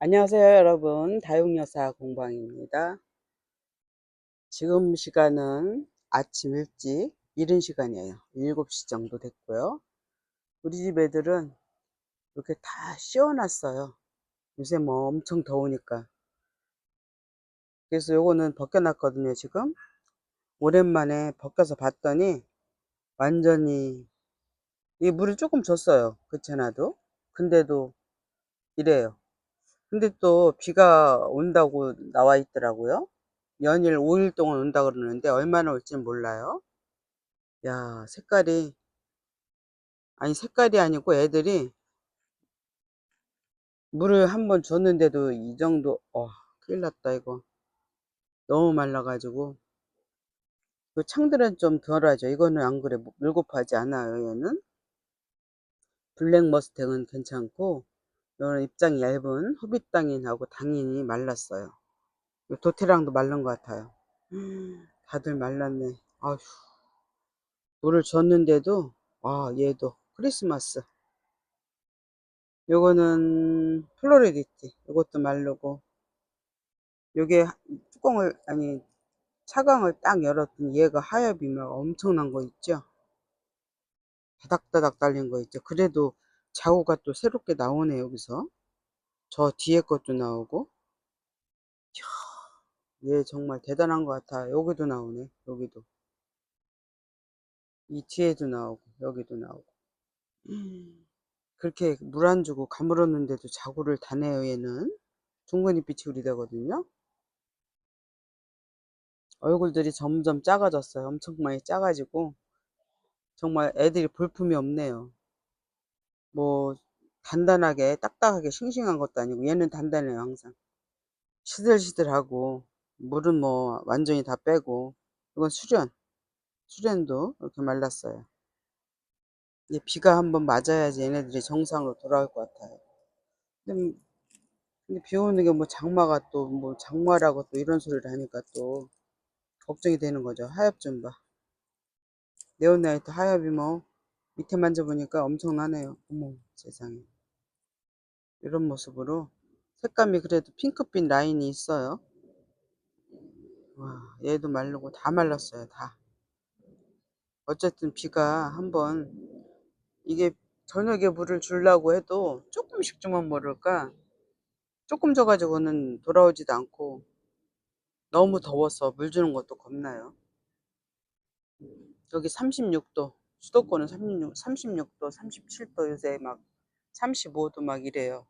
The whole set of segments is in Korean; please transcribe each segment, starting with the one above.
안녕하세요 여러분. 다육여사 공방입니다. 지금 시간은 아침 일찍 이른 시간이에요. 7시 정도 됐고요. 우리 집 애들은 이렇게 다 씌워놨어요. 요새 뭐 엄청 더우니까. 그래서 요거는 벗겨놨거든요 지금. 오랜만에 벗겨서 봤더니 완전히 이 물을 조금 줬어요. 그렇잖아도. 근데도 이래요 근데 또 비가 온다고 나와 있더라고요. 연일 5일 동안 온다 그러는데 얼마나 올지는 몰라요. 야, 색깔이 아니 색깔이 아니고 애들이 물을 한 번 줬는데도 이 정도 어, 큰일 났다 이거. 너무 말라 가지고 그 창들은 좀 덜하죠. 이거는 안 그래 물곱하지 않아요. 얘는 블랙 머스탱은 괜찮고 이거는 입장이 얇은 허비땅인하고 당연히 말랐어요. 도태랑도 말른 것 같아요. 다들 말랐네. 아휴. 물을 줬는데도, 아, 얘도 크리스마스. 요거는 플로리디티. 요것도 마르고. 요게 뚜껑을, 아니, 차광을 딱 열었더니 얘가 하엽이 막 엄청난 거 있죠? 다닥다닥 달린 거 있죠? 그래도 자구가 또 새롭게 나오네, 여기서. 저 뒤에 것도 나오고. 얘 정말 대단한 것 같아. 여기도 나오네, 여기도. 이 뒤에도 나오고 여기도 나오고 그렇게 물 안 주고 가물었는데도 자구를 다내요 얘는 둥근잎빛이 우리되거든요 얼굴들이 점점 작아졌어요 엄청 많이 작아지고 정말 애들이 볼품이 없네요 뭐 단단하게 딱딱하게 싱싱한 것도 아니고 얘는 단단해요 항상 시들시들하고 물은 뭐 완전히 다 빼고 이건 수련 수련도 이렇게 말랐어요 이제 비가 한번 맞아야지 얘네들이 정상으로 돌아올 것 같아요. 근데, 근데 비 오는 게 뭐 장마가 또 뭐 장마라고 또 이런 소리를 하니까 또 걱정이 되는 거죠. 하엽 좀 봐. 네온나이트 하엽이 뭐 밑에 만져보니까 엄청나네요. 어머 세상에. 이런 모습으로 색감이 그래도 핑크빛 라인이 있어요. 와 얘도 마르고 다 말랐어요. 다. 어쨌든 비가 한번 이게 저녁에 물을 주려고 해도 조금씩 주면 모를까 조금 져가지고는 돌아오지도 않고 너무 더워서 물 주는 것도 겁나요. 여기 36도 수도권은 36, 36도 37도 요새 막 35도 막 이래요.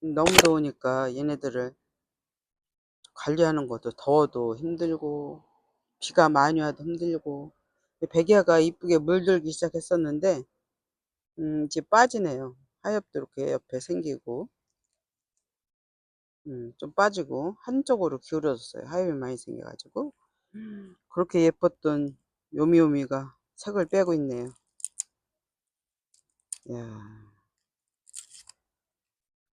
너무 더우니까 얘네들을 관리하는 것도 더워도 힘들고 비가 많이 와도 힘들고 백야가 이쁘게 물들기 시작했었는데 음, 이제 빠지네요. 하엽도 이렇게 옆에 생기고 음, 좀 빠지고 한쪽으로 기울어졌어요. 하엽이 많이 생겨가지고 그렇게 예뻤던 요미요미가 색을 빼고 있네요. 야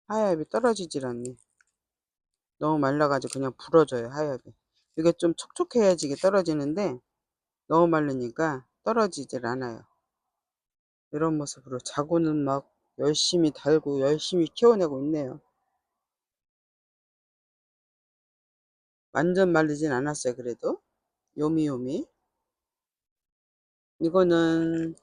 하엽이 떨어지질 않네. 너무 말라가지고 그냥 부러져요 하엽이. 이게 좀 촉촉해야지 이게 떨어지는데 너무 말르니까 떨어지질 않아요. 이런 모습으로 자고는 막 열심히 달고 열심히 키워내고 있네요. 완전 말르진 않았어요 그래도 요미요미 이거는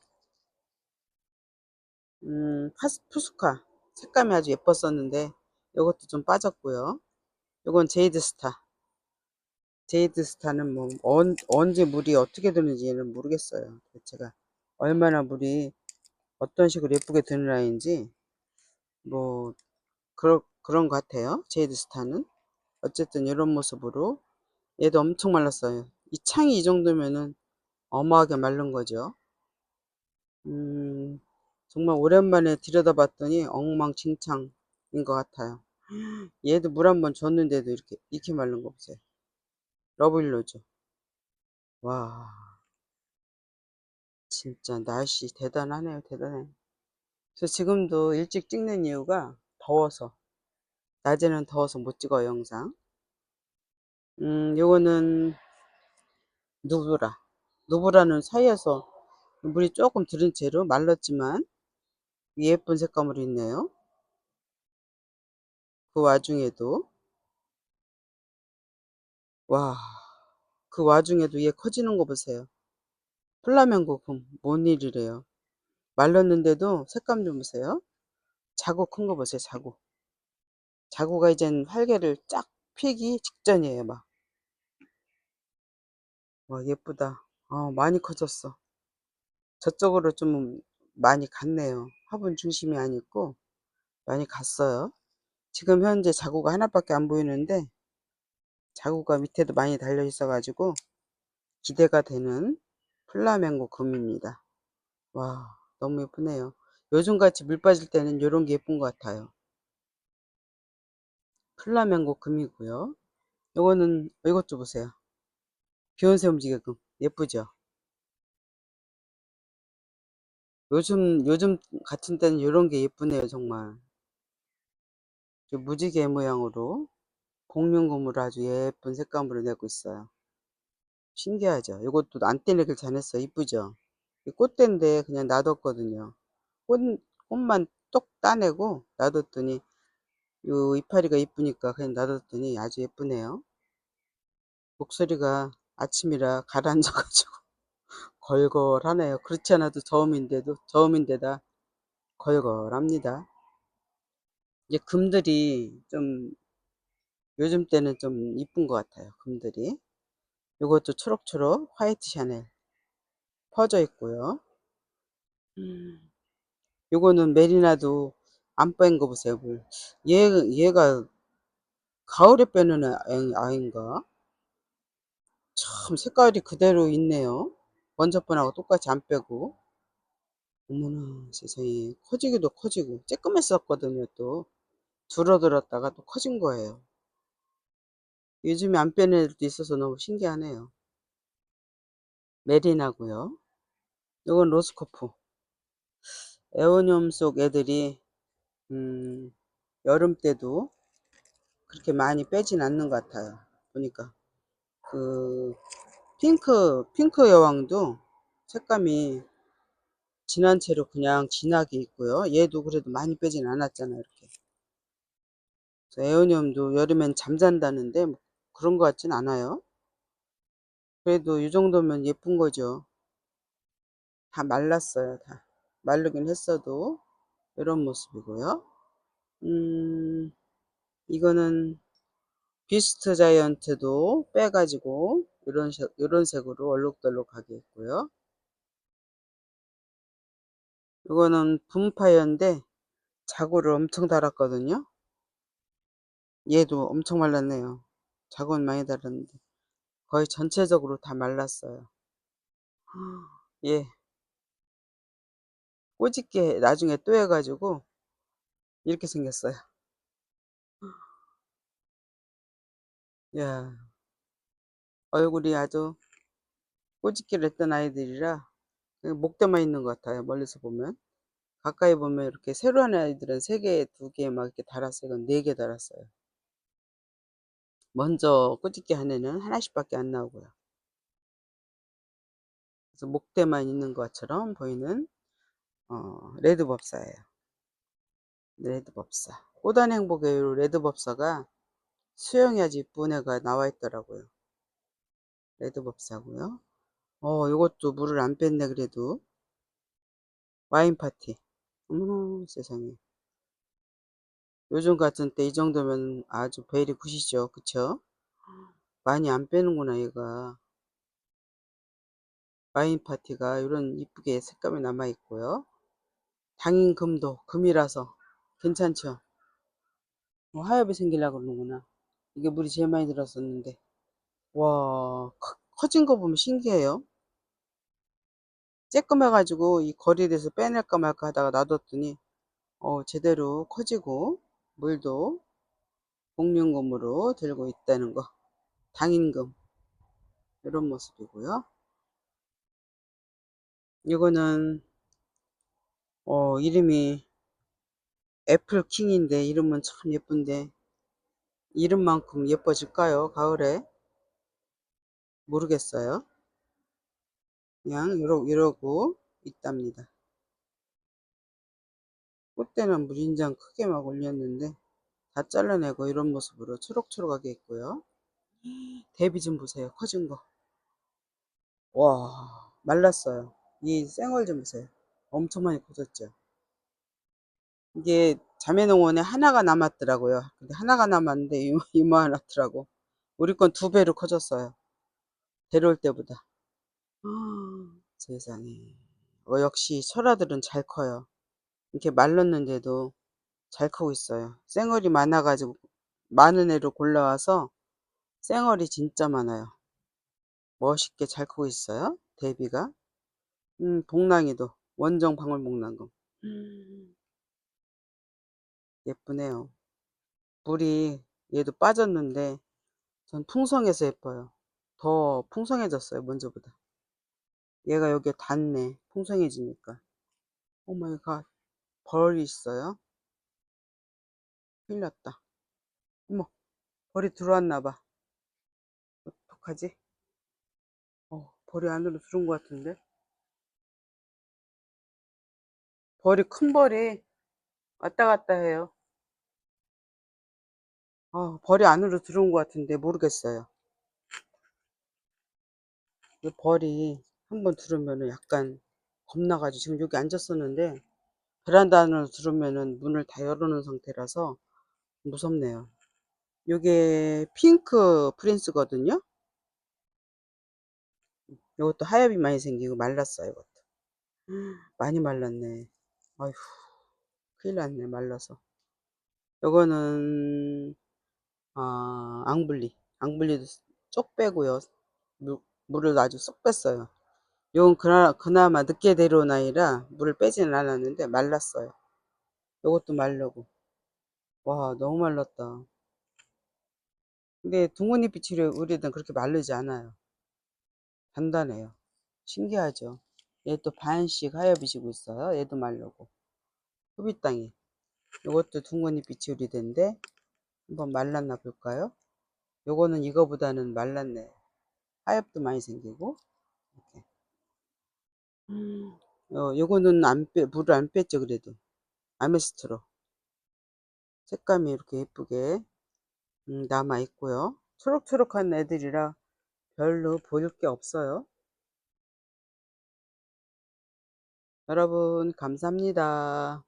음, 파스, 푸스카 색감이 아주 예뻤었는데 이것도 좀 빠졌고요. 이건 제이드스타. 제이드스타는 뭐 언, 언제 물이 어떻게 드는지는 모르겠어요. 제가 얼마나 물이 어떤 식으로 예쁘게 드는 라인지 뭐 그러, 그런 것 같아요. 제이드스타는. 어쨌든 이런 모습으로 얘도 엄청 말랐어요. 이 창이 이 정도면은 어마하게 마른 거죠. 음, 정말 오랜만에 들여다봤더니 엉망진창인 것 같아요. 얘도 물 한 번 줬는데도 이렇게 이렇게 마른 거 보세요. 러블로죠 와. 진짜 날씨 대단하네요 대단해. 그래서 지금도 일찍 찍는 이유가 더워서. 낮에는 더워서 못 찍어요 영상. 음 요거는 누브라. 누브라는 사이에서 물이 조금 들은 채로 말랐지만 예쁜 색감으로 있네요 그 와중에도 와, 그 와중에도 얘 커지는 거 보세요. 플라멩고 금, 뭔 일이래요. 말랐는데도 색감 좀 보세요. 자구 큰거 보세요, 자구. 자구가 이젠 활개를 쫙 피기 직전이에요, 막. 와, 예쁘다. 어, 많이 커졌어. 저쪽으로 좀 많이 갔네요. 화분 중심이 아니고 많이 갔어요. 지금 현재 자구가 하나밖에 안 보이는데 자구가 밑에도 많이 달려 있어 가지고 기대가 되는 플라멩고 금입니다. 와 너무 예쁘네요. 요즘같이 물 빠질 때는 이런 게 예쁜 것 같아요. 플라멩고 금이고요. 요거는 이것 좀 보세요. 비욘세 움직이금 예쁘죠? 요즘 요즘 같은 때는 이런 게 예쁘네요 정말. 무지개 모양으로 공룡금으로 아주 예쁜 색감으로 내고 있어요. 신기하죠? 이것도 안 떼내길 잘했어. 이쁘죠? 꽃대인데 그냥 놔뒀거든요. 꽃, 꽃만 똑 따내고 놔뒀더니 요 이파리가 이쁘니까 그냥 놔뒀더니 아주 예쁘네요. 목소리가 아침이라 가라앉아가지고 걸걸하네요. 그렇지 않아도 저음인데도 저음인데다 걸걸합니다. 이제 금들이 좀 요즘 때는 좀 이쁜 것 같아요. 금들이. 요것도 초록초록 화이트 샤넬 퍼져 있고요. 음, 요거는 메리나도 안 뺀 거 보세요. 물. 얘, 얘가 가을에 빼는 아이인가? 참 색깔이 그대로 있네요. 번하고 똑같이 안 빼고. 어머나 세상에 커지기도 커지고 쬐끔했었거든요 또 줄어들었다가 또 커진 거예요. 요즘에 안 빼는 애들도 있어서 너무 신기하네요. 메리나고요. 이건 로스코프. 에오늄 속 애들이 음, 여름 때도 그렇게 많이 빼진 않는 것 같아요. 보니까 그 핑크 핑크 여왕도 색감이 진한 채로 그냥 진하게 있고요. 얘도 그래도 많이 빼진 않았잖아요. 이렇게. 에오늄도 여름엔 잠잔다는데 뭐 그런 것 같진 않아요. 그래도 이 정도면 예쁜 거죠. 다 말랐어요. 다 마르긴 했어도 이런 모습이고요. 음, 이거는 비스트 자이언트도 빼가지고 이런 색, 이런 색으로 얼룩덜룩하게 했고요. 이거는 분파이어인데 자구를 엄청 달았거든요. 얘도 엄청 말랐네요. 자구는 많이 달았는데 거의 전체적으로 다 말랐어요. 예. 꼬집게 나중에 또 해가지고 이렇게 생겼어요. 야 얼굴이 아주 꼬집기를 했던 아이들이라 목대만 있는 것 같아요. 멀리서 보면. 가까이 보면 이렇게 새로 한 아이들은 세 개, 두개막 이렇게 달았어요. 이건 네개 달았어요. 먼저 꼬집기 한 애는 하나씩밖에 안 나오고요. 그래서 목대만 있는 것처럼 보이는 어, 레드법사예요. 레드법사. 꽃단 행복의 레드법사가 아주 이쁜 애가 나와 있더라고요. 레드법사고요. 어, 요것도 물을 안 뺐네 그래도. 와인 파티. 어머나 세상에. 요즘 같은 때 이 정도면 아주 베일이 굿이죠. 그쵸? 많이 안 빼는구나 얘가. 와인 파티가 이런 이쁘게 색감이 남아 있고요. 당인 금도 금이라서 괜찮죠? 뭐 하엽이 생기려고 그러는구나. 이게 물이 제일 많이 들었었는데. 와, 커, 커진 거 보면 신기해요. 쬐끔해가지고 이 거리에서 빼낼까 말까 하다가 놔뒀더니 어, 제대로 커지고 물도 공룡금으로 들고 있다는 거. 당인금. 이런 모습이고요. 이거는 어, 이름이 애플킹인데 이름은 참 예쁜데 이름만큼 예뻐질까요? 가을에? 모르겠어요. 그냥 이러, 이러고 있답니다. 꽃대는 물인장 크게 막 올렸는데 다 잘라내고 이런 모습으로 초록초록하게 있고요. 대비 좀 보세요. 커진 거. 와, 말랐어요. 이 생얼 좀 보세요. 엄청 많이 커졌죠. 이게 자매농원에 하나가 남았더라고요. 근데 하나가 남았는데 이모, 이모하나더라고. 우리 건 두 배로 커졌어요. 데려올 때보다. 아, 세상에. 어, 역시 철화들은 잘 커요. 이렇게 말랐는데도 잘 크고 있어요. 생얼이 많아가지고 많은 애로 골라와서 생얼이 진짜 많아요. 멋있게 잘 크고 있어요. 대비가. 음, 복랑이도 원정 방울복랑금. 음, 예쁘네요. 물이 얘도 빠졌는데 전 풍성해서 예뻐요. 더 풍성해졌어요. 먼저보다. 얘가 여기에 닿네. 풍성해지니까. 오마이갓. 벌이 있어요. 큰일 났다. 어머, 벌이 들어왔나봐. 어떡하지? 어, 벌이 안으로 들어온 것 같은데? 벌이, 큰 벌이 왔다 갔다 해요. 어, 벌이 안으로 들어온 것 같은데 모르겠어요. 이 벌이 한번 들어오면은 약간 겁나가지고 지금 여기 앉았었는데 베란다 안으로 들어오면은 문을 다 열어놓은 상태라서 무섭네요. 요게 핑크 프린스거든요. 이것도 하엽이 많이 생기고 말랐어요. 이것도. 많이 말랐네. 아휴, 큰일 났네, 말라서. 요거는, 아, 앙블리. 앙블리도 쪽 빼고요. 물, 물을 아주 쏙 뺐어요. 요건 그나, 그나마 늦게 데려온 아이라 물을 빼지는 않았는데 말랐어요. 요것도 말르고. 와, 너무 말랐다. 근데 둥근잎이 치료 우리는 그렇게 마르지 않아요. 단단해요. 신기하죠? 얘 또 반씩 하엽이 지고 있어요. 얘도 말르고. 흡입땅이. 요것도 둥근잎이 치우리된데 한번 말랐나 볼까요? 요거는 이거보다는 말랐네. 하엽도 많이 생기고. 이렇게. 어, 요거는 안 빼, 물을 안 뺐죠, 그래도. 아메스트로. 색감이 이렇게 예쁘게 음, 남아 있고요. 초록초록한 애들이라 별로 보일 게 없어요. 여러분, 감사합니다.